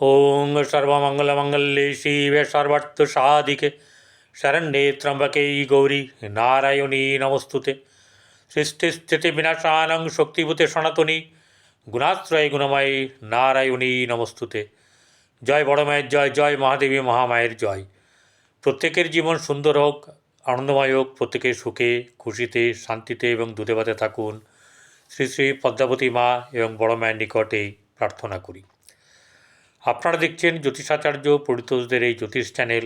ওং সর্বমঙ্গলমঙ্গলে শিবে সর্বার্থ সাধিকে শরণ্যে ত্র্যম্বকে গৌরী নারায়ণী নমস্তুতে সৃষ্টিস্থিতি বিনাশানং শক্তিভূতে সনাতনী গুণাশ্রয় গুণময় নারায়ণী নমস্তুতে জয় বড় মায়ের জয় জয় মহাদেবী মহামায়ের জয় প্রত্যেকের জীবন সুন্দর হোক আনন্দময় হোক প্রত্যেকের সুখে খুশিতে শান্তিতে এবং দুধে ভাতে থাকুন শ্রী শ্রী পদ্মাবতী মা এবং বড় মায়ের নিকটে প্রার্থনা করি। আপনারা দেখছেন জ্যোতিষাচার্য পরিতোষদের এই জ্যোতিষ চ্যানেল,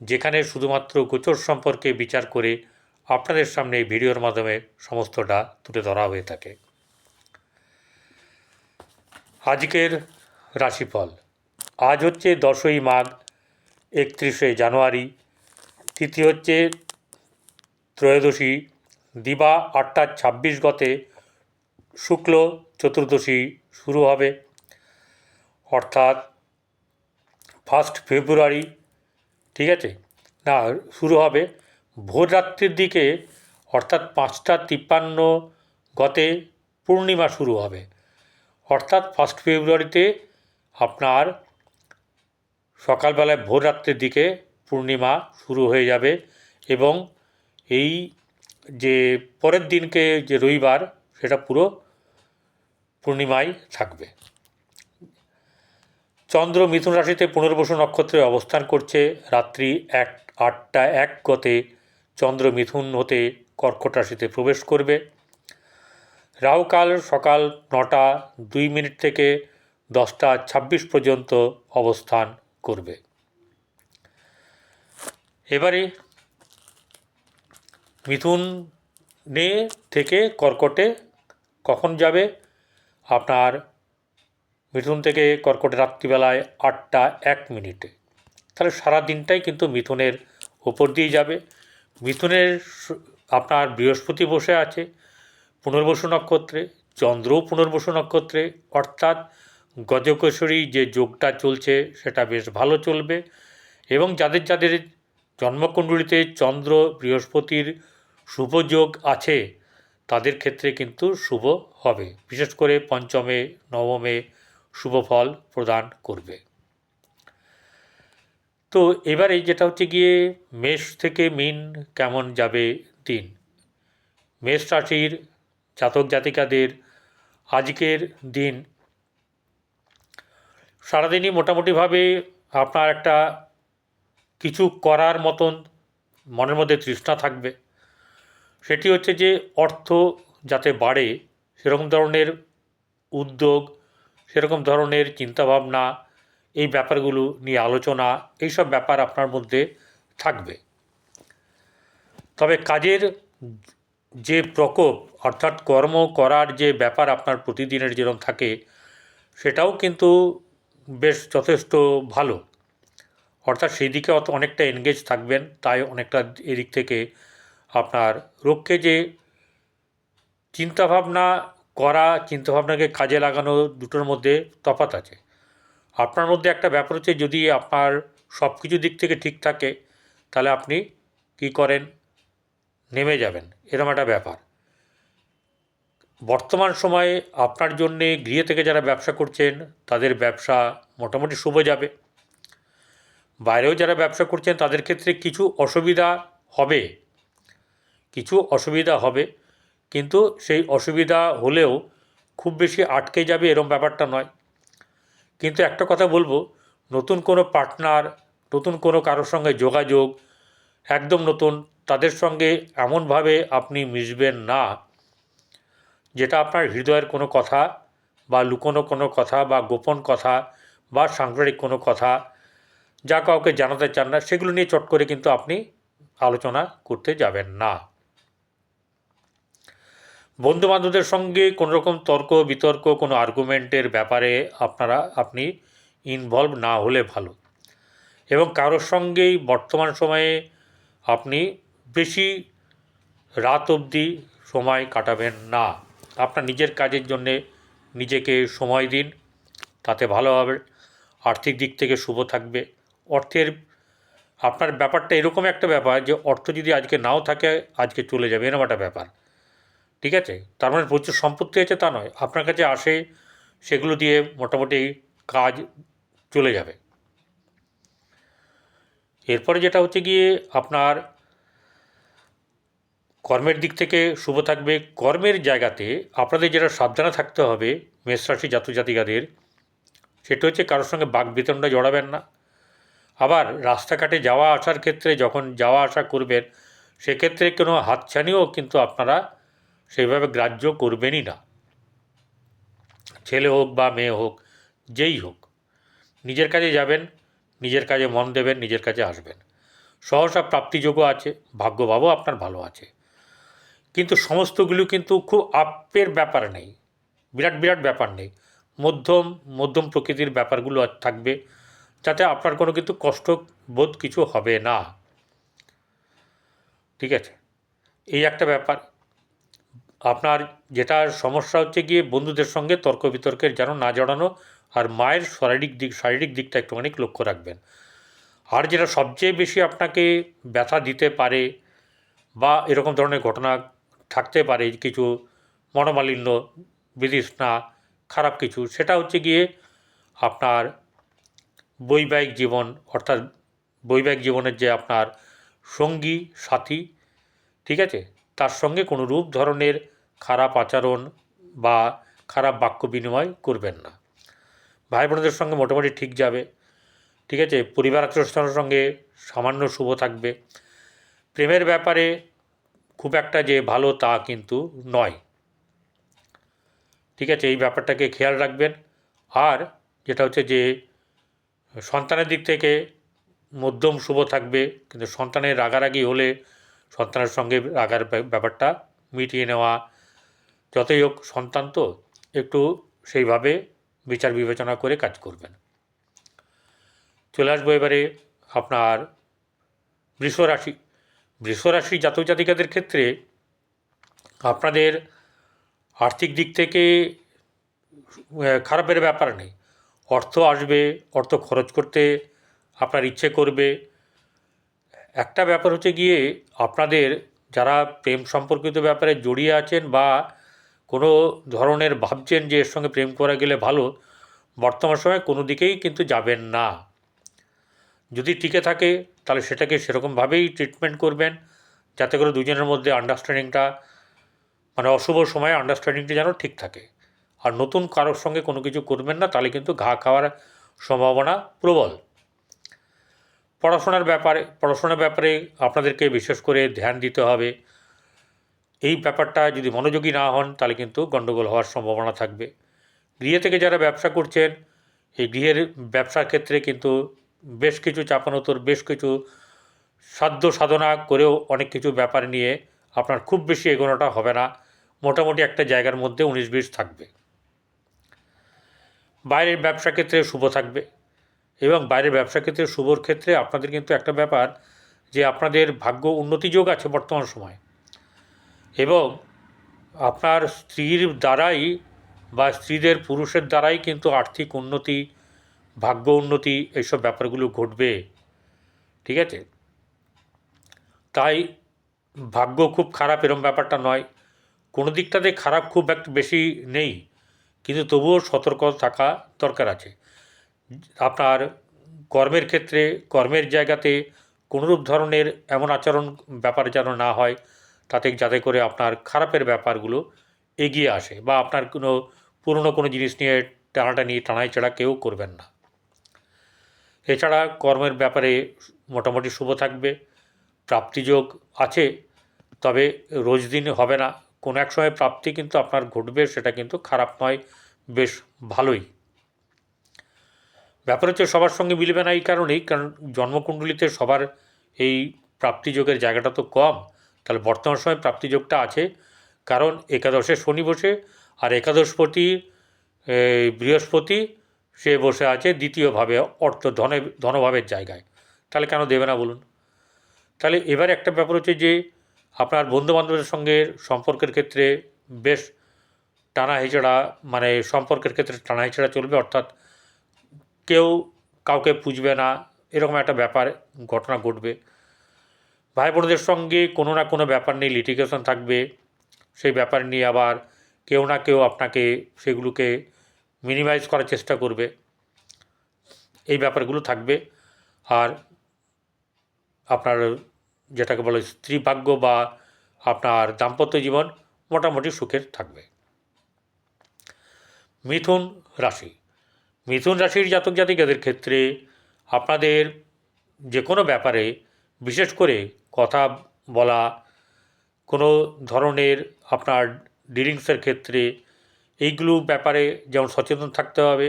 যেখানে শুধুমাত্র গোচর সম্পর্কে বিচার করে আপনাদের সামনে এই ভিডিওর মাধ্যমে সমস্তটা তুলে ধরা হয়ে থাকে। আজকের রাশিফল, আজ হচ্ছে দশই মাঘ, একত্রিশে জানুয়ারি তিথি হচ্ছে ত্রয়োদশী, দিবা আটটা ছাব্বিশ গতে শুক্ল চতুর্দশী শুরু হবে। অর্থাৎ ফার্স্ট ফেব্রুয়ারি, ঠিক আছে? না, শুরু হবে ভোররাত্রির দিকে, অর্থাৎ পাঁচটা তিপ্পান্ন গতে পূর্ণিমা শুরু হবে। অর্থাৎ ফার্স্ট ফেব্রুয়ারিতে আপনার সকালবেলায় ভোররাত্রির দিকে পূর্ণিমা শুরু হয়ে যাবে এবং এই যে পরের দিনকে যে রবিবার, সেটা পুরো পূর্ণিমায় থাকবে। চন্দ্র মিথুন রাশিতে পুনর্বসু নক্ষত্রে অবস্থান করছে। রাত্রি এক, আটটা এক গতে চন্দ্র মিথুন হতে কর্কট রাশিতে প্রবেশ করবে। রাহুকাল সকাল নটা দুই মিনিট থেকে দশটা ছাব্বিশ পর্যন্ত অবস্থান করবে। এবারে মিথুনে থেকে কর্কটে কখন যাবে? আপনার মিথুন থেকে কর্কট রাত্রিবেলায় আটটা এক মিনিটে। তাহলে সারা দিনটাই কিন্তু মিথুনের ওপর দিয়ে যাবে। মিথুনের আপনার বৃহস্পতি বসে আছে পুনর্বসু নক্ষত্রে, চন্দ্রও পুনর্বসু নক্ষত্রে, অর্থাৎ গজকেশরী যে যোগটা চলছে সেটা বেশ ভালো চলবে এবং যাদের যাদের জন্মকুণ্ডলিতে চন্দ্র, বৃহস্পতির শুভ যোগ আছে, তাদের ক্ষেত্রে কিন্তু শুভ হবে। বিশেষ করে পঞ্চমে, নবমে শুভ ফল প্রদান করবে। তো এবারে যেটা হচ্ছে গিয়ে, মেষ থেকে মিন কেমন যাবে দিন? মেষ রাশির জাতক জাতিকাদের আজকের দিন সারাদিনই মোটামুটিভাবে আপনার একটা কিছু করার মতন মনের মধ্যে তৃষ্ণা থাকবে। সেটি হচ্ছে যে অর্থ যাতে বাড়ে, সেরকম ধরনের উদ্যোগ সেরকম ধরনের চিন্তাভাবনা, এই ব্যাপারগুলো নিয়ে আলোচনা, এইসব ব্যাপার আপনার মধ্যে থাকবে। তবে কাজের যে প্রকোপ, অর্থাৎ কর্ম করার যে ব্যাপার আপনার প্রতিদিনের যেরকম থাকে, সেটাও কিন্তু বেশ যথেষ্ট ভালো। অর্থাৎ সেই দিকে অত অনেকটা এনগেজ থাকবেন, তাই অনেকটা এদিক থেকে আপনার রোগকে যে চিন্তাভাবনা করা, চিন্তাভাবনাকে কাজে লাগানো দুটোর মধ্যে তফাৎ আছে। আপনার মধ্যে একটা ব্যাপার হচ্ছে, যদি আপনার সব কিছু দিক থেকে ঠিক থাকে, তাহলে আপনি কি করেন? নেমে যাবেন। এরকম একটা ব্যাপার। বর্তমান সময়ে আপনার জন্যে গৃহে থেকে যারা ব্যবসা করছেন, তাদের ব্যবসা মোটামুটি শুভ যাবে। বাইরেও যারা ব্যবসা করছেন, তাদের ক্ষেত্রে কিছু অসুবিধা হবে। কিছু অসুবিধা হবে। কিন্তু সেই অসুবিধা হলেও খুব বেশি আটকে যাবে এরম ব্যাপারটা নয়। কিন্তু একটা কথা বলব, নতুন কোনো পার্টনার, নতুন কোনো কারোর সঙ্গে যোগাযোগ, একদম নতুন, তাদের সঙ্গে এমনভাবে আপনি মিশবেন না, যেটা আপনার হৃদয়ের কোনো কথা বা লুকোনো কোনো কথা বা গোপন কথা বা সাংসারিক কোনো কথা যা কাউকে জানাতে চান না, সেগুলো নিয়ে চট করে কিন্তু আপনি আলোচনা করতে যাবেন না। বন্ধু বান্ধবদের সঙ্গে কোনো রকম তর্ক, বিতর্ক, কোনো আর্গুমেন্টের ব্যাপারে আপনারা, আপনি ইনভলভ না হলে ভালো। এবং কারোর সঙ্গেই বর্তমান সময়ে আপনি বেশি রাত অবধি সময় কাটাবেন না। আপনার নিজের কাজের জন্যে নিজেকে সময় দিন, তাতে ভালো হবে। আর্থিক দিক থেকে শুভ থাকবে। অর্থের, আপনার ব্যাপারটা এরকম একটা ব্যাপার যে অর্থ যদি আজকে নাও থাকে, আজকে চলে যাবে, এরকম একটা ব্যাপার। ঠিক আছে? তার মানে প্রচুর সম্পত্তি আছে তা নয়। আপনার কাছে আসে, সেগুলো দিয়ে মোটামুটি কাজ চলে যাবে। এরপরে যেটা হচ্ছে গিয়ে আপনার কর্মের দিক থেকে শুভ থাকবে। কর্মের জায়গাতে আপনাদের যেটা সাবধানে থাকতে হবে মেষ রাশি জাতক জাতিকাদের, সেটা হচ্ছে কারোর সঙ্গে বাঘ বিতণ্ডা জড়াবেন না। আবার রাস্তাঘাটে যাওয়া আসার ক্ষেত্রে যখন যাওয়া আসা করবেন, সেক্ষেত্রে কোনো হাতছানিও কিন্তু আপনারা সেইভাবে গ্রাহ্য করবেনই না। ছেলে হোক বা মেয়ে হোক, যেই হোক, নিজের কাজে যাবেন, নিজের কাজে মন দেবেন, নিজের কাজে আসবেন। সহসা প্রাপ্তিযোগ্য আছে, ভাগ্যভাবও আপনার ভালো আছে। কিন্তু সমস্তগুলো কিন্তু খুব আপের ব্যাপার নেই, বিরাট বিরাট ব্যাপার নেই। মধ্যম মধ্যম প্রকৃতির ব্যাপারগুলো থাকবে, যাতে আপনার কোনো কিন্তু কষ্ট বোধ কিছু হবে না। ঠিক আছে? এই একটা ব্যাপার আপনার যেটা সমস্যা হচ্ছে গিয়ে বন্ধুদের সঙ্গে তর্ক বিতর্কের যেন না জড়ানো আর মায়ের শারীরিক দিক, শারীরিক দিকটা একটুখানি লক্ষ্য রাখবেন। আর যেটা সবচেয়ে বেশি আপনাকে ব্যথা দিতে পারে বা এরকম ধরনের ঘটনা থাকতে পারে, কিছু মনোমালিন্য, বিতৃষ্ণা, খারাপ কিছু, সেটা হচ্ছে গিয়ে আপনার বৈবাহিক জীবন, অর্থাৎ বৈবাহিক জীবনের যে আপনার সঙ্গী, সাথী, ঠিক আছে? তার সঙ্গে কোনো রূপ ধরনের খারাপ আচরণ বা খারাপ বাক্য বিনিময় করবেন না। ভাই বোনদের সঙ্গে মোটামুটি ঠিক যাবে। ঠিক আছে? পরিবার আত্মীয়স্থানের সঙ্গে সামান্য শুভ থাকবে। প্রেমের ব্যাপারে খুব একটা যে ভালো তা কিন্তু নয়। ঠিক আছে? এই ব্যাপারটাকে খেয়াল রাখবেন। আর যেটা হচ্ছে যে, সন্তানের দিক থেকে মধ্যম শুভ থাকবে, কিন্তু সন্তানের রাগারাগি হলে সন্তানের সঙ্গে রাগার ব্যাপ- ব্যাপারটা মিটিয়ে নেওয়া যতই হোক সন্তান তো একটু সেইভাবে বিচার বিবেচনা করে কাজ করবেন। চলে আসব এবারে আপনার বৃষ রাশি। বৃষ রাশি জাতক জাতিকাদের ক্ষেত্রে আপনাদের আর্থিক দিক থেকে খারাপের ব্যাপার নেই। অর্থ আসবে, অর্থ খরচ করতে আপনার ইচ্ছে করবে। একটা ব্যাপার হচ্ছে গিয়ে আপনাদের যারা প্রেম সম্পর্কিত ব্যাপারে জড়িয়ে আছেন বা কোনো ধরনের ভাবছেন যে এর সঙ্গে প্রেম করা গেলে ভালো, বর্তমান সময়ে কোনো দিকেই কিন্তু যাবেন না। যদি টিকে থাকে, তাহলে সেটাকে সেরকমভাবেই ট্রিটমেন্ট করবেন, যাতে করে দুজনের মধ্যে আন্ডারস্ট্যান্ডিংটা মানে অশুভ সময়ে আন্ডারস্ট্যান্ডিংটা যেন ঠিক থাকে। আর নতুন কারোর সঙ্গে কোনো কিছু করবেন না, তাহলে কিন্তু ঘা খাওয়ার সম্ভাবনা প্রবল। পড়াশোনার ব্যাপারে পড়াশোনার ব্যাপারে আপনাদেরকে বিশেষ করে ধ্যান দিতে হবে। এই ব্যাপারটা যদি মনোযোগী না হন, তাহলে কিন্তু গণ্ডগোল হওয়ার সম্ভাবনা থাকবে। গৃহে থেকে যারা ব্যবসা করছেন, এই গৃহের ব্যবসার ক্ষেত্রে কিন্তু বেশ কিছু চাপানোতর, বেশ কিছু সাধ্য সাধনা করেও অনেক কিছু ব্যাপার নিয়ে আপনার খুব বেশি এগোনোটা হবে না। মোটামুটি একটা জায়গার মধ্যে উনিশ বিশ থাকবে। বাইরের ব্যবসা ক্ষেত্রে শুভ থাকবে এবং বাইরের ব্যবসা ক্ষেত্রে শুভর ক্ষেত্রে আপনাদের কিন্তু একটা ব্যাপার যে আপনাদের ভাগ্য উন্নতি যোগ আছে বর্তমান সময়। এবং আপনার স্ত্রীর দ্বারাই বা স্ত্রীদের পুরুষের দ্বারাই কিন্তু আর্থিক উন্নতি, ভাগ্য উন্নতি এইসব ব্যাপারগুলো ঘটবে। ঠিক আছে? তাই ভাগ্য খুব খারাপ এরম ব্যাপারটা নয়। কোনো দিকটাতে খারাপ খুব একটা বেশি নেই, কিন্তু তবুও সতর্ক থাকা দরকার আছে। আপনার কর্মের ক্ষেত্রে, কর্মের জায়গাতে কোনোরূপ ধরনের এমন আচরণ, ব্যাপার যেন না হয়। তাতে যাতে করে আপনার খারাপের ব্যাপারগুলো এগিয়ে আসে বা আপনার কোনো পুরনো কোনো জিনিস নিয়ে টানাটানি টানায় ছাড়া কেউ করবেন না। এছাড়া কর্মের ব্যাপারে মোটামুটি শুভ থাকবে, প্রাপ্তিযোগ আছে, তবে রোজ দিন হবে না। কোনো এক সময় প্রাপ্তি কিন্তু আপনার ঘটবে, সেটা কিন্তু খারাপ নয়, বেশ ভালোই। ব্যাপার হচ্ছে সবার সঙ্গে মিলবে না এই কারণেই, কারণ জন্মকুণ্ডলিতে সবার এই প্রাপ্তিযোগের জায়গাটা তো কম। তাহলে বর্তমান সময় প্রাপ্তিযোগটা আছে। কারণ একাদশে শনি বসে আর একাদশপতি বৃহস্পতি সে বসে আছে দ্বিতীয়ভাবে অর্থ ধনে, ধনভাবের জায়গায়। তাহলে কেন দেবে না বলুন? তাহলে এবার একটা ব্যাপার হচ্ছে যে আপনার বন্ধুবান্ধবের সঙ্গে সম্পর্কের ক্ষেত্রে বেশ টানা হেঁচড়া মানে সম্পর্কের ক্ষেত্রে টানা হেঁচড়া চলবে, অর্থাৎ কেউ কাউকে পুজবে না, এরকম একটা ব্যাপার, ঘটনা ঘটবে। ভাই বোনদের সঙ্গে কোনো না কোনো ব্যাপার নিয়ে লিটিগেশন থাকবে। সেই ব্যাপার নিয়ে আবার কেউ না কেউ আপনাকে সেগুলোকে মিনিমাইজ করার চেষ্টা করবে। এই ব্যাপারগুলো থাকবে। আর আপনার যেটাকে বলে স্ত্রী ভাগ্য বা আপনার দাম্পত্য জীবন মোটামুটি সুখের থাকবে। মিথুন রাশি। মিথুন রাশির জাতক জাতিকাদের ক্ষেত্রে আপনাদের যে কোনো ব্যাপারে, বিশেষ করে কথা বলা, কোনো ধরনের আপনার ডিলিংসের ক্ষেত্রে এইগুলো ব্যাপারে যেমন সচেতন থাকতে হবে,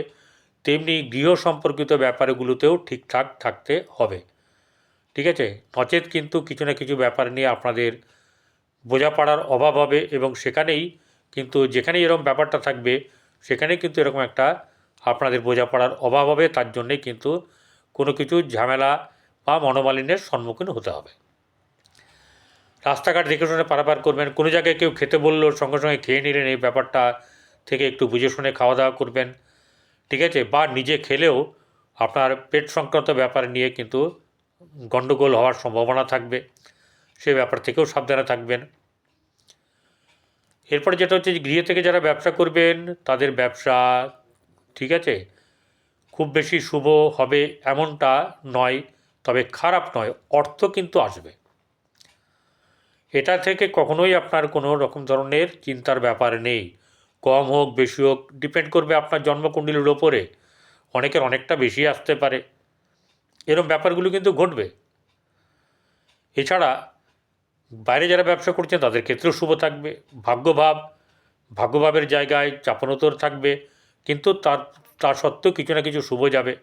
তেমনি গৃহ সম্পর্কিত ব্যাপারগুলোতেও ঠিকঠাক থাকতে হবে। ঠিক আছে? নচেত কিন্তু কিছু না কিছু ব্যাপার নিয়ে আপনাদের বোঝাপড়ার অভাব হবে এবং সেখানেই কিন্তু যেখানেই এরকম ব্যাপারটা থাকবে সেখানে কিন্তু এরকম একটা আপনাদের বোঝাপড়ার অভাব হবে। তার জন্যে কিন্তু কোনো কিছু ঝামেলা বা মনোমালিন্যের সম্মুখীন হতে হবে। রাস্তাঘাট দেখে শুনে পারাপার করবেন, কোনো জায়গায় কেউ খেতে বলল, সঙ্গে সঙ্গে খেয়ে নিলেন, এই ব্যাপারটা থেকে একটু বুঝে শুনে খাওয়া দাওয়া করবেন। ঠিক আছে? বা নিজে খেলেও আপনার পেট সংক্রান্ত ব্যাপার নিয়ে কিন্তু গণ্ডগোল হওয়ার সম্ভাবনা থাকবে। সে ব্যাপার থেকেও সাবধানে থাকবেন। এরপরে যেটা হচ্ছে গৃহে থেকে যারা ব্যবসা করবেন, তাদের ব্যবসা ঠিক আছে? খুব বেশি শুভ হবে এমনটা নয়, তবে খারাপ নয়, অর্থ কিন্তু আসবে। এটা থেকে কখনোই আপনার কোনো রকম ধরনের চিন্তার ব্যাপার নেই। কম হোক, বেশি হোক, ডিপেন্ড করবে আপনার জন্মকুণ্ডলীর ওপরে অনেকের অনেকটা বেশি আসতে পারে। এরকম ব্যাপারগুলো কিন্তু ঘটবে। এছাড়া বাইরে যারা ব্যবসা করছেন, তাদের ক্ষেত্রেও শুভ থাকবে। ভাগ্যভাব, ভাগ্যভাবের জায়গায় চাপানোতর থাকবে। কিন্তু তার তা সত্ত্বেও কিছু না কিছু শুভ যাবে।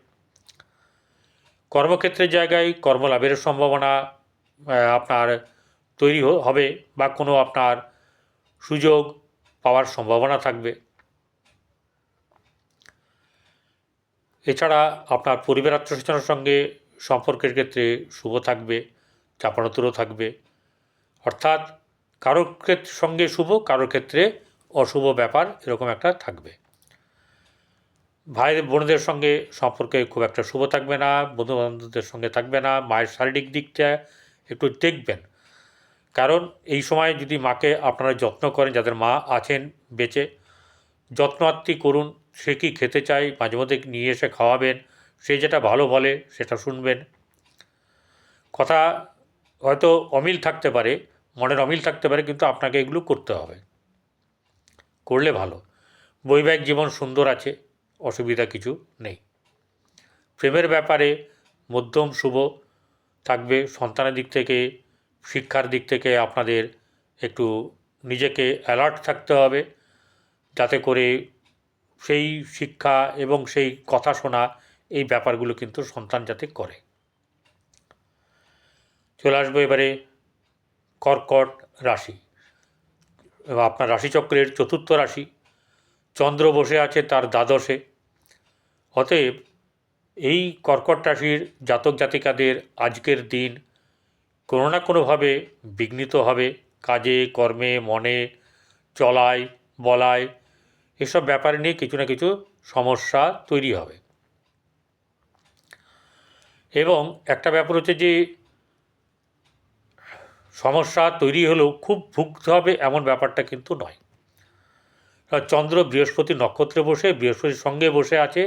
কর্মক্ষেত্রের জায়গায় কর্মলাভের সম্ভাবনা আপনার তৈরি হবে বা কোনো আপনার সুযোগ পাওয়ার সম্ভাবনা থাকবে। এছাড়া আপনার পরিবার আত্মীয়স্বজনের সঙ্গে সম্পর্কের ক্ষেত্রে শুভ থাকবে চাপানোতরও থাকবে। অর্থাৎ কারোর ক্ষেত্রে সঙ্গে শুভ কারোর ক্ষেত্রে অশুভ ব্যাপার এরকম একটা থাকবে। ভাই বোনদের সঙ্গে সম্পর্কে খুব একটা শুভ থাকবে না বন্ধু বান্ধবদের সঙ্গে থাকবে না, মায়ের শারীরিক দিকটা একটু দেখবেন। কারণ এই সময় যদি মাকে আপনারা যত্ন করেন, যাদের মা আছেন বেঁচে যত্নার্থী করুন, সে কি খেতে চায়, মাঝে মধ্যে নিয়ে এসে খাওয়াবেন, সে যেটা ভালো বলে সেটা শুনবেন। কথা হয়তো অমিল থাকতে পারে, মনের অমিল থাকতে পারে, কিন্তু আপনাকে এগুলো করতে হবে। করলে ভালো। বৈবাহিক জীবন সুন্দর আছে, অসুবিধা কিছু নেই। প্রেমের ব্যাপারে মধ্যম শুভ থাকবে, সন্তানের দিক থেকে শিক্ষার দিক থেকে আপনাদের একটু নিজেকে অ্যালার্ট থাকতে হবে, যাতে করে সেই শিক্ষা এবং সেই কথা শোনা এই ব্যাপারগুলো কিন্তু সন্তান যাতে করে। চলে আসব এবারে কর্কট রাশি। আপনার রাশিচক্রের চতুর্থ রাশি, চন্দ্র বসে আছে তার দ্বাদশে। অতএব এই কর্কট রাশির জাতক জাতিকাদের আজকের দিন কোনো না কোনোভাবে বিঘ্নিত হবে। কাজে, কর্মে, মনে, চলায়, বলায় এসব ব্যাপার নিয়ে কিছু না কিছু সমস্যা তৈরি হবে। এবং একটা ব্যাপার হচ্ছে যে, সমস্যা তৈরি হলেও খুব ভুগতে হবে এমন ব্যাপারটা কিন্তু নয়। চন্দ্র বৃহস্পতি নক্ষত্রে বসে, বৃহস্পতির সঙ্গে বসে আছে।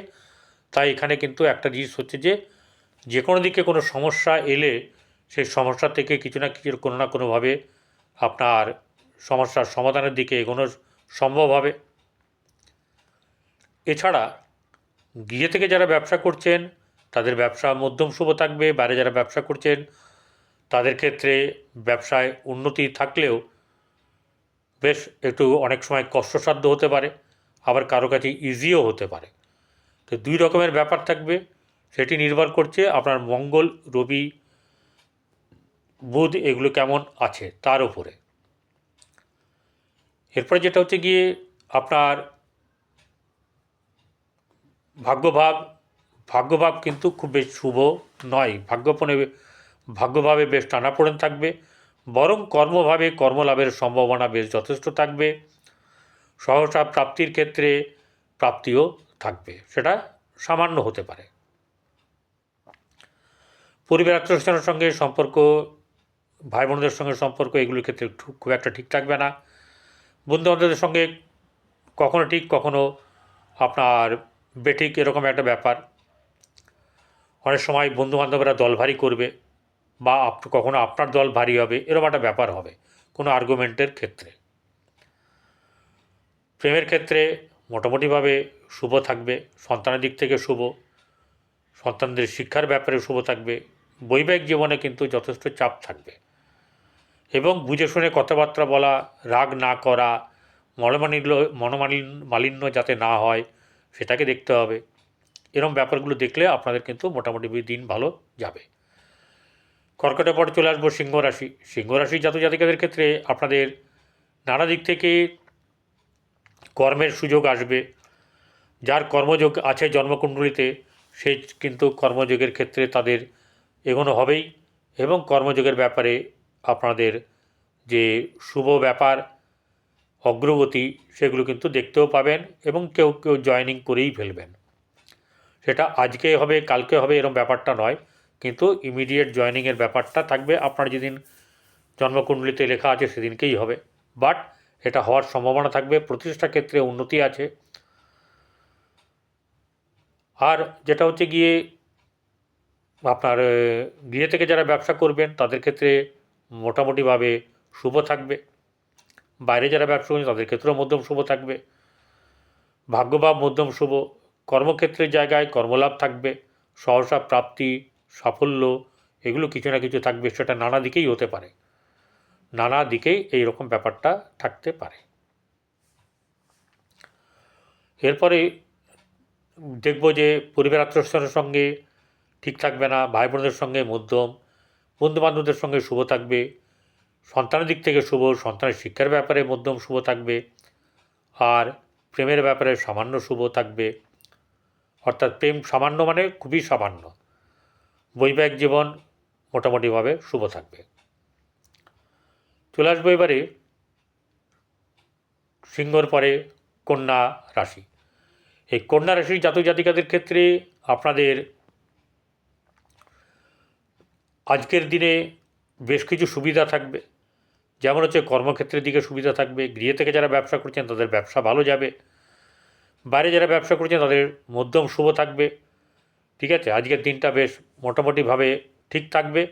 তাই এখানে কিন্তু একটা জিনিস হচ্ছে যে যে কোনো দিকে কোনো সমস্যা এলে সেই সমস্যা থেকে কিছু না কিছু কোনো না কোনোভাবে আপনার সমস্যার সমাধানের দিকে এগোনো সম্ভব হবে। এছাড়া গিয়ে থেকে যারা ব্যবসা করছেন, তাদের ব্যবসা মধ্যম শুভ থাকবে, বাইরে যারা ব্যবসা করছেন, তাদের ক্ষেত্রে ব্যবসায় উন্নতি থাকলেও বেশ একটু অনেক সময় কষ্টসাধ্য হতে পারে, আবার কারও কাছে ইজিও হতে পারে। তো দুই রকমের ব্যাপার থাকবে, সেটি নির্ভর করছে আপনার মঙ্গল, রবি বুধ এগুলো কেমন আছে তার উপরে। এরপরে যেটা হচ্ছে গিয়ে আপনার ভাগ্যভাব ভাগ্যভাব কিন্তু খুব বেশ শুভ নয়। ভাগ্যপণে, ভাগ্যভাবে বেশ টানাপোড়েন থাকবে, বরং কর্মভাবে কর্মলাভের সম্ভাবনা বেশ যথেষ্ট থাকবে, সহসা প্রাপ্তির ক্ষেত্রে প্রাপ্তিও থাকবে, সেটা সামান্য হতে পারে। পরিবার আত্মীয়স্বজনের সঙ্গে সম্পর্ক ভাই বোনদের সঙ্গে সম্পর্ক এগুলোর ক্ষেত্রে খুব- একটা ঠিক থাকবে না। বন্ধু বান্ধবদের সঙ্গে কখনো ঠিক, কখনো আপনার বেঠিক এরকম একটা ব্যাপার। অনেক সময় বন্ধুবান্ধবরা দল ভারী করবে বা কখনো আপনার দল ভারী হবে, এরকম একটা ব্যাপার হবে কোনো আর্গুমেন্টের ক্ষেত্রে। প্রেমের ক্ষেত্রে মোটামুটিভাবে শুভ থাকবে, সন্তানের দিক থেকে শুভ, সন্তানদের শিক্ষার ব্যাপারে শুভ থাকবে, বৈবাহিক জীবনে কিন্তু যথেষ্ট চাপ থাকবে। এবং বুঝে শুনে কথাবার্তা বলা, রাগ না করা মনোমালিন্য মনোমালিন্য মালিন্য যাতে না হয়, সেটাকে দেখতে হবে। এরম ব্যাপারগুলো দেখলে আপনাদের কিন্তু মোটামুটি দিন ভালো যাবে। কর্কটের পরে চলে আসব সিংহ রাশি। সিংহ রাশি জাতক জাতিকাদের ক্ষেত্রে আপনাদের নানা দিক থেকে কর্মের সুযোগ আসবে। যার কর্মযোগ আছে জন্মকুণ্ডলিতে সেই কিন্তু কর্মযোগের ক্ষেত্রে তাদের এগোনো হবেই এবং কর্মযোগের ব্যাপারে আপনাদের যে শুভ ব্যাপার, অগ্রগতি, সেগুলো কিন্তু দেখতেও পাবেন এবং কেউ কেউ জয়েনিং করেই ফেলবেন। সেটা আজকে হবে, কালকে হবে এরকম ব্যাপারটা নয়, কিন্তু ইমিডিয়েট জয়েনিংয়ের ব্যাপারটা থাকবে। আপনার যেদিন জন্মকুণ্ডলিতে লেখা আছে সেদিনকেই হবে। বাট এটা হওয়ার সম্ভাবনা থাকবে, প্রতিষ্ঠা ক্ষেত্রে উন্নতি আছে। আর যেটা হচ্ছে গিয়ে, আপনার গৃহে থেকে যারা ব্যবসা করবেন, তাদের ক্ষেত্রে মোটামুটিভাবে শুভ থাকবে। বাইরে যারা ব্যবসা করছেন তাদের ক্ষেত্রেও মধ্যম শুভ থাকবে। ভাগ্যভাব মধ্যম শুভ। কর্মক্ষেত্রের জায়গায় কর্মলাভ থাকবে। সহসা প্রাপ্তি, সাফল্য এগুলো কিছু না কিছু থাকবে, সেটা নানা দিকেই হতে পারে। নানা দিকেই এই রকম ব্যাপারটা থাকতে পারে। এরপরে দেখব যে পরিবার আত্মীয়স্বজনের সঙ্গে ঠিক থাকবে না ভাই বোনদের সঙ্গে মধ্যম বন্ধুবান্ধবদের সঙ্গে শুভ থাকবে, সন্তানের দিক থেকে শুভ, সন্তানের শিক্ষার ব্যাপারে মধ্যম শুভ থাকবে, আর প্রেমের ব্যাপারে সামান্য শুভ থাকবে। অর্থাৎ প্রেম সামান্য মানে খুবই সামান্য। বৈবাহিক জীবন মোটামুটিভাবে শুভ থাকবে। চলে আসব এবারে সিংহর পরে কন্যা রাশি। এই কন্যা রাশির জাতক জাতিকাদের ক্ষেত্রে আপনাদের আজকের দিনে বেশ কিছু সুবিধা থাকবে। যেমন হচ্ছে কর্মক্ষেত্রের দিকে সুবিধা থাকবে। গৃহে থেকে যারা ব্যবসা করছেন, তাদের ব্যবসা ভালো যাবে। বাইরে যারা ব্যবসা করছেন, তাদের মধ্যম শুভ থাকবে। ঠিক আছে? আজকের দিনটা বেশ মোটামুটিভাবে ঠিক থাকবে।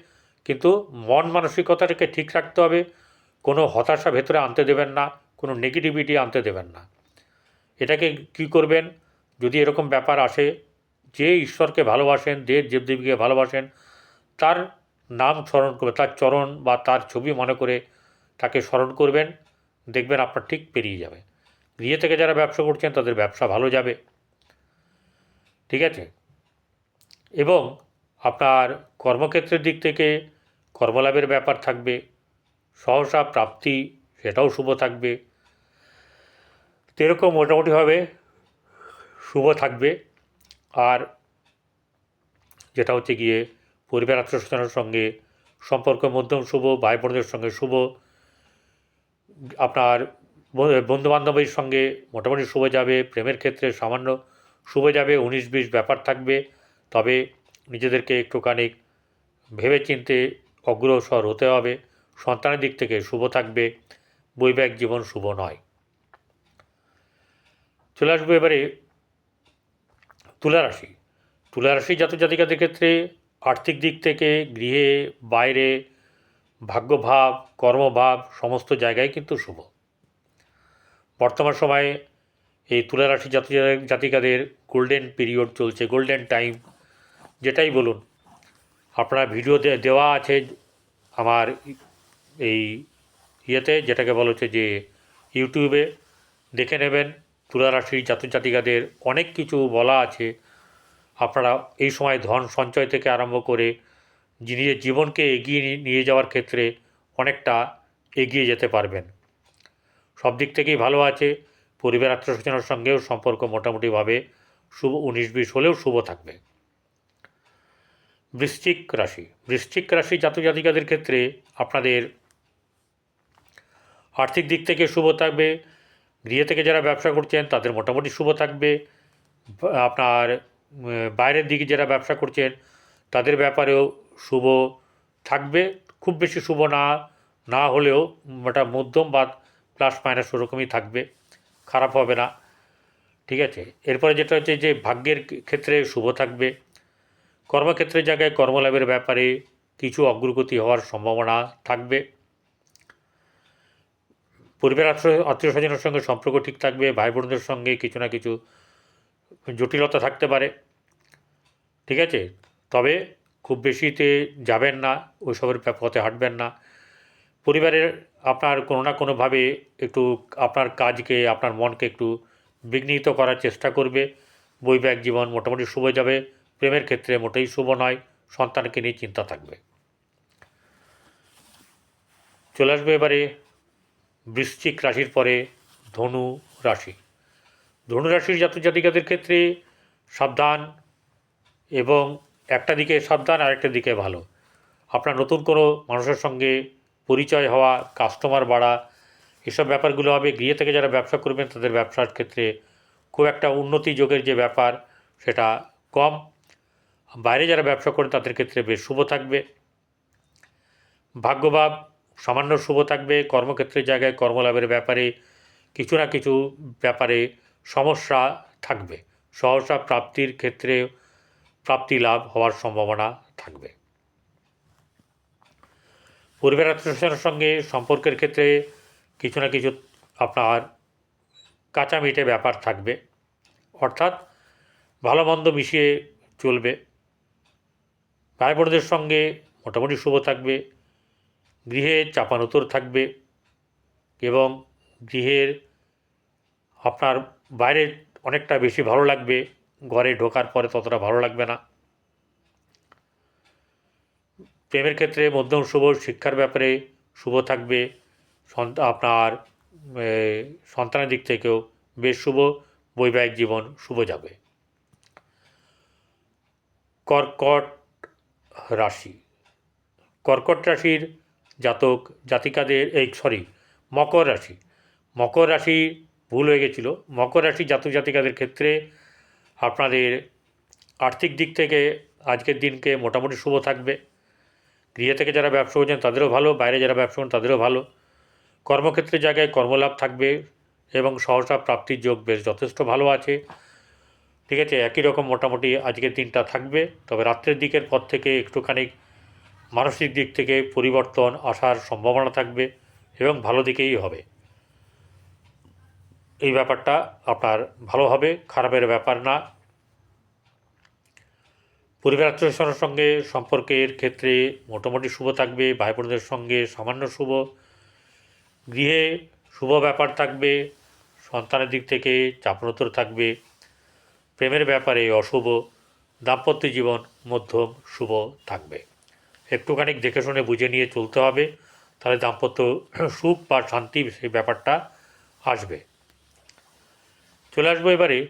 কিন্তু মন মানসিকতাটাকে ঠিক রাখতে হবে। কোনো হতাশা ভেতরে আনতে দেবেন না, কোনো নেগেটিভিটি আনতে দেবেন না। এটাকে কি করবেন? যদি এরকম ব্যাপার আসে, যে ঈশ্বরকে ভালোবাসেন, যে দেবদেবীকে ভালোবাসেন, তার নাম স্মরণ করবে, তার চরণ বা তার ছবি মনে করে তাকে স্মরণ করবেন, দেখবেন আপনার ঠিক পেরিয়ে যাবে। গৃহে থেকে যারা ব্যবসা করছেন, তাদের ব্যবসা ভালো যাবে। ঠিক আছে? এবং আপনার কর্মক্ষেত্রের দিক থেকে কর্মলাভের ব্যাপার থাকবে, সহসা প্রাপ্তি সেটাও শুভ থাকবে। তো এরকম মোটামুটিভাবে শুভ থাকবে। আর যেটা হচ্ছে গিয়ে পরিবার আত্মীয়স্বজনের সঙ্গে সম্পর্ক, মধ্যম, শুভ ভাই বোনদের সঙ্গে শুভ, আপনার বন্ধু বান্ধবের সঙ্গে মোটামুটি শুভ যাবে, প্রেমের ক্ষেত্রে সামান্য শুভ যাবে উনিশ বিশ ব্যাপার থাকবে, তবে নিজেদেরকে একটুখানি ভেবে চিনতে অগ্রসর হতে হবে, সন্তানের দিক থেকে শুভ থাকবে, বৈবাহিক জীবন শুভ নয়। চলে আসব এবারে তুলা রাশি তুলা রাশি জাতক জাতিকাদের ক্ষেত্রে আর্থিক দিক থেকে, গৃহে, বাইরে, ভাগ্যভাব, কর্মভাব সমস্ত জায়গায় কিন্তু শুভ। বর্তমান সময়ে এই তুলা রাশি জাতি, জাতিকাদের গোল্ডেন পিরিয়ড চলছে গোল্ডেন টাইম যেটাই বলুন। আপনার ভিডিও দেওয়া আছে আমার এই ইয়েতে, যেটাকে বলা হচ্ছে যে ইউটিউবে দেখে নেবেন তুলা রাশির জাতক জাতিকাদের অনেক কিছু বলা আছে। আপনারা এই সময় ধন সঞ্চয় থেকে আরম্ভ করে নিজের জীবনকে এগিয়ে নিয়ে যাওয়ার ক্ষেত্রে অনেকটা এগিয়ে যেতে পারবেন। সব দিক থেকেই ভালো আছে। পরিবার আত্মীয়স্বজনের সঙ্গেও সম্পর্ক মোটামুটিভাবে শুভ, উনিশ বিশ হলেও শুভ থাকবে। বৃশ্চিক রাশি। বৃশ্চিক রাশি জাতক জাতিকাদের ক্ষেত্রে আপনাদের আর্থিক দিক থেকে শুভ থাকবে। গৃহে থেকে যারা ব্যবসা করছেন তাদের মোটামুটি শুভ থাকবে। আপনার বাইরের দিকে যারা ব্যবসা করছেন, তাদের ব্যাপারেও শুভ থাকবে। খুব বেশি শুভ না না হলেও ওটা মধ্যম বা প্লাস মাইনাস ওরকমই থাকবে। খারাপ হবে না। ঠিক আছে? এরপরে যেটা হচ্ছে যে ভাগ্যের ক্ষেত্রে শুভ থাকবে। কর্মক্ষেত্রের জায়গায় কর্মলাভের ব্যাপারে কিছু অগ্রগতি হওয়ার সম্ভাবনা থাকবে। পরিবার আত্মীয় স্বজনের সঙ্গে সম্পর্ক ঠিক থাকবে ভাই বোনদের সঙ্গে কিছু না কিছু জটিলতা থাকতে পারে। ঠিক আছে? তবে খুব বেশিতে যাবেন না, ওইসবের পথে হাঁটবেন না। পরিবারের আপনার কোনো না কোনোভাবে একটু আপনার কাজকে, আপনার মনকে একটু বিঘ্নিত করার চেষ্টা করবে। বৈবাহিক জীবন মোটামুটি শুভ যাবে। প্রেমের ক্ষেত্রে মোটেই শুভ নয়। সন্তানকে নিয়ে চিন্তা থাকবে। চলে আসবে এবারে বৃশ্চিক রাশির পরে ধনু রাশি। ধনু রাশির জাতক জাতিকাদের ক্ষেত্রে সাবধান এবং একটা দিকে সাবধান আরেকটা দিকে ভালো। আপনার নতুন কোনো মানুষের সঙ্গে পরিচয় হওয়া কাস্টমার বাড়া, এসব ব্যাপারগুলো হবে। গৃহে থেকে যারা ব্যবসা করবেন, তাদের ব্যবসার ক্ষেত্রে খুব একটা উন্নতি যোগের যে ব্যাপার, সেটা কম। বাইরে যারা ব্যবসা করেন, তাদের ক্ষেত্রে বেশ শুভ থাকবে। ভাগ্যভাব সামান্য শুভ থাকবে। কর্মক্ষেত্রের জায়গায় কর্মলাভের ব্যাপারে কিছু না কিছু ব্যাপারে সমস্যা থাকবে। সহসা প্রাপ্তির ক্ষেত্রে প্রাপ্তি লাভ হওয়ার সম্ভাবনা থাকবে। পরিবার আত্মীয়ের সঙ্গে সম্পর্কের ক্ষেত্রে কিছু না কিছু আপনার কাঁচা মিটে ব্যাপার থাকবে। অর্থাৎ ভালো মন্দ মিশিয়ে চলবে। ভাই বোনদের সঙ্গে মোটামুটি শুভ থাকবে। গৃহে চাপানোতর থাকবে এবং গৃহের আপনার বাইরে অনেকটা বেশি ভালো লাগবে, ঘরে ঢোকার পরে ততটা ভালো লাগবে না। প্রেমের ক্ষেত্রে মধ্যম শুভ শিক্ষার ব্যাপারে শুভ থাকবে আপনার সন্তানের দিক থেকেও বেশ শুভ বৈবাহিক জীবন, শুভ যাবে। কর্কট রাশি। কর্কট রাশির জাতক, জাতিকাদের, এই সরি মকর রাশি। মকর রাশি ভুল হয়ে গেছিল। মকর রাশি জাতক জাতিকাদের ক্ষেত্রে আপনাদের আর্থিক দিক থেকে আজকের দিনকে মোটামুটি শুভ থাকবে। গৃহে থেকে যারা ব্যবসা করছেন, তাদেরও ভালো। বাইরে যারা ব্যবসা করেন তাদেরও ভালো। কর্মক্ষেত্রের জায়গায় কর্মলাভ থাকবে এবং সহসা প্রাপ্তির যোগ বেশ যথেষ্ট ভালো আছে। ঠিক আছে, একই রকম মোটামুটি আজকের দিনটা থাকবে। তবে রাত্রের দিকের পর থেকে একটুখানি মানসিক দিক থেকে পরিবর্তন আসার সম্ভাবনা থাকবে এবং ভালো দিকেই হবে। এই ব্যাপারটা আপনার ভালো হবে, খারাপের ব্যাপার না। পরিবার আত্মীয়স্বজনের সঙ্গে সম্পর্কের ক্ষেত্রে মোটামুটি শুভ থাকবে ভাই বোনদের সঙ্গে সামান্য শুভ, গৃহে শুভ ব্যাপার থাকবে, সন্তানের দিক থেকে চাপনতর থাকবে, প্রেমের ব্যাপারে অশুভ, দাম্পত্য জীবন মধ্যম শুভ থাকবে। একটুখানি দেখে শুনে বুঝে নিয়ে চলতে হবে, তাহলে দাম্পত্য সুখ বা শান্তি সেই ব্যাপারটা আসবে। চলে আসব এবারে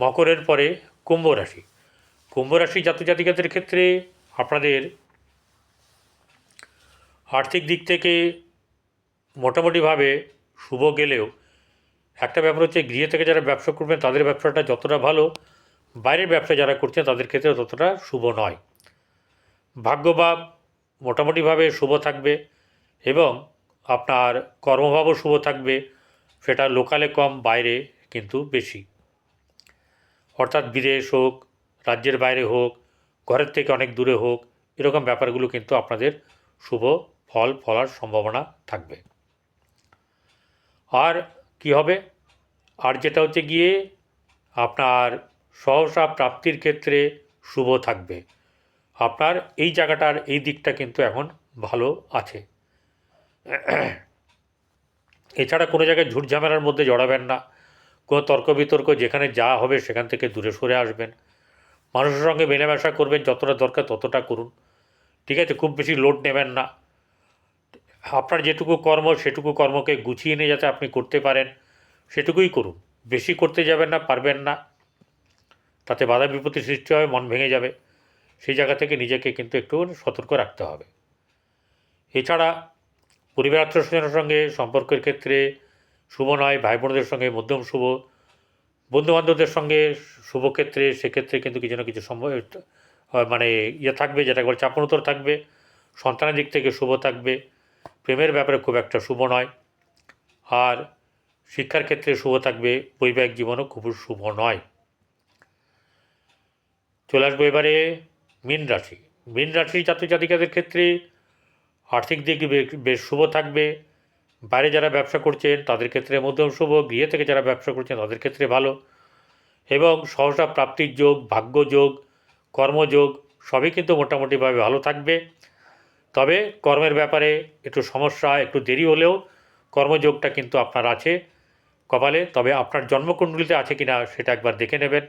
মকরের পরে কুম্ভ রাশি। কুম্ভ রাশি জাতজাতিকাদের ক্ষেত্রে আপনাদের আর্থিক দিক থেকে মোটামুটিভাবে শুভ গেলেও একটা ব্যাপার হচ্ছে গৃহে থেকে যারা ব্যবসা করবেন, তাদের ব্যবসাটা যতটা ভালো, বাইরের ব্যবসা যারা করছেন, তাদের ক্ষেত্রে ততটা শুভ নয়। ভাগ্যভাব মোটামুটিভাবে শুভ থাকবে এবং আপনার কর্মভাবও শুভ থাকবে, সেটা লোকালে কম, বাইরে কিন্তু বেশি। অর্থাৎ বিদেশ হোক, রাজ্যের বাইরে হোক, ঘরের থেকে অনেক দূরে হোক, এরকম ব্যাপারগুলো কিন্তু আপনাদের শুভ ফল ফলার সম্ভাবনা থাকবে। আর কি হবে? আর যেটা হচ্ছে গিয়ে আপনার সহসা প্রাপ্তির ক্ষেত্রে শুভ থাকবে। আপনার এই জায়গাটার এই দিকটা কিন্তু এখন ভালো আছে। এছাড়া কোনো জায়গায় ঝুট ঝামেলার মধ্যে জড়াবেন না। কোনো তর্ক বিতর্ক যেখানে যা হবে সেখান থেকে দূরে সরে আসবেন। মানুষের সঙ্গে মেলামেশা করবেন, যতটা দরকার ততটা করুন। ঠিক আছে? খুব বেশি লোড নেবেন না। আপনার যেটুকু কর্ম, সেটুকু কর্মকে গুছিয়ে নিয়ে যাতে আপনি করতে পারেন, সেটুকুই করুন। বেশি করতে যাবেন না, পারবেন না। তাতে বাধা বিপত্তি সৃষ্টি হবে, মন ভেঙে যাবে। সেই জায়গা থেকে নিজেকে কিন্তু একটু সতর্ক রাখতে হবে। এছাড়া পরিবার আত্মীয়স্বজনের সঙ্গে সম্পর্কের ক্ষেত্রে শুভ নয় ভাই বোনদের সঙ্গে মধ্যম শুভ। বন্ধুবান্ধবদের সঙ্গে শুভ ক্ষেত্রে সেক্ষেত্রে কিন্তু কিছু না কিছু সম্ভব মানে ইয়ে থাকবে, যেটা বলে চাপনোত্তর থাকবে, সন্তানের দিক থেকে শুভ থাকবে। প্রেমের ব্যাপারে খুব একটা শুভ নয়। আর শিক্ষার ক্ষেত্রে শুভ থাকবে, বৈবাহিক জীবনও খুব শুভ নয়। চলে আসব এবারে মীন রাশি। মীন রাশির জাতক জাতিকাদের ক্ষেত্রে আর্থিক দিক বেশ শুভ থাকবে। বাইরে যারা ব্যবসা করছেন তাদের ক্ষেত্রে মধ্যম শুভ, গৃহে থেকে যারা ব্যবসা করছেন, তাদের ক্ষেত্রে ভালো। এবং সহসা প্রাপ্তির যোগ ভাগ্যযোগ কর্মযোগ সবই কিন্তু মোটামুটিভাবে ভালো থাকবে। তবে কর্মের ব্যাপারে একটু সমস্যা, একটু দেরি হলেও কর্মযোগটা কিন্তু আপনার আছে কপালে। তবে আপনার জন্মকুণ্ডলিতে আছে কি না সেটা একবার দেখে নেবেন।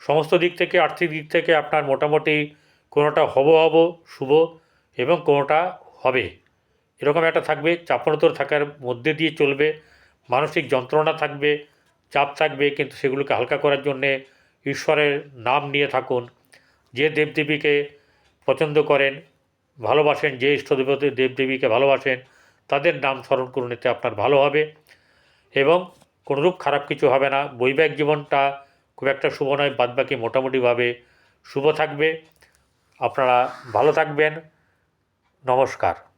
সমস্ত দিক থেকে, আর্থিক দিক থেকে আপনার মোটামুটি কোনোটা হব হব শুভ এবং কোনোটা হবে। এরকম একটা থাকবে, চাপনতর থাকার মধ্যে দিয়ে চলবে, মানসিক যন্ত্রণা থাকবে, চাপ থাকবে, কিন্তু সেগুলোকে হালকা করার জন্যে ঈশ্বরের নাম নিয়ে থাকুন। যে দেবদেবীকে পছন্দ করেন, ভালোবাসেন, যে ইষ্টদেবতী দেবদেবীকে ভালোবাসেন, তাদের নাম স্মরণ করুন, এতে আপনার ভালো হবে। এবং কোনোরূপ খারাপ কিছু হবে না, বৈবাহিক জীবনটা খুব একটা শুভ নয়, বাদবাকি মোটামুটিভাবে শুভ থাকবে। আপনারা ভালো থাকবেন। নমস্কার।